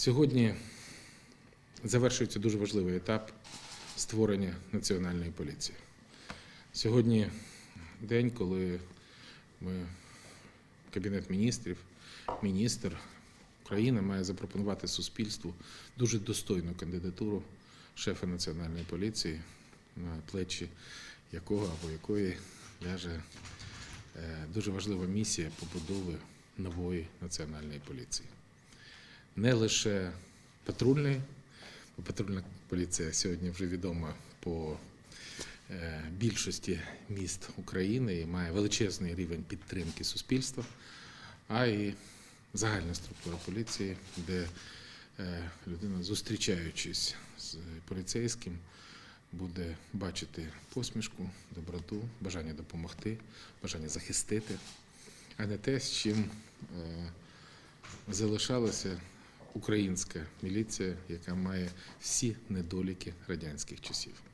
Сьогодні завершується дуже важливий етап створення національної поліції. Сьогодні день, коли ми, Кабінет міністрів, міністр України має запропонувати суспільству дуже достойну кандидатуру шефа національної поліції, на плечі якого або якої ляже е, дуже важлива місія побудови нової національної поліції. Не лише патрульної, бо патрульна поліція сьогодні вже відома по е, більшості міст України і має величезний рівень підтримки суспільства, а й загальна структура поліції, де е, людина, зустрічаючись з поліцейським, буде бачити посмішку, доброту, бажання допомогти, бажання захистити, а не те, з чим е, залишалася українська міліція, яка має всі недоліки радянських часів.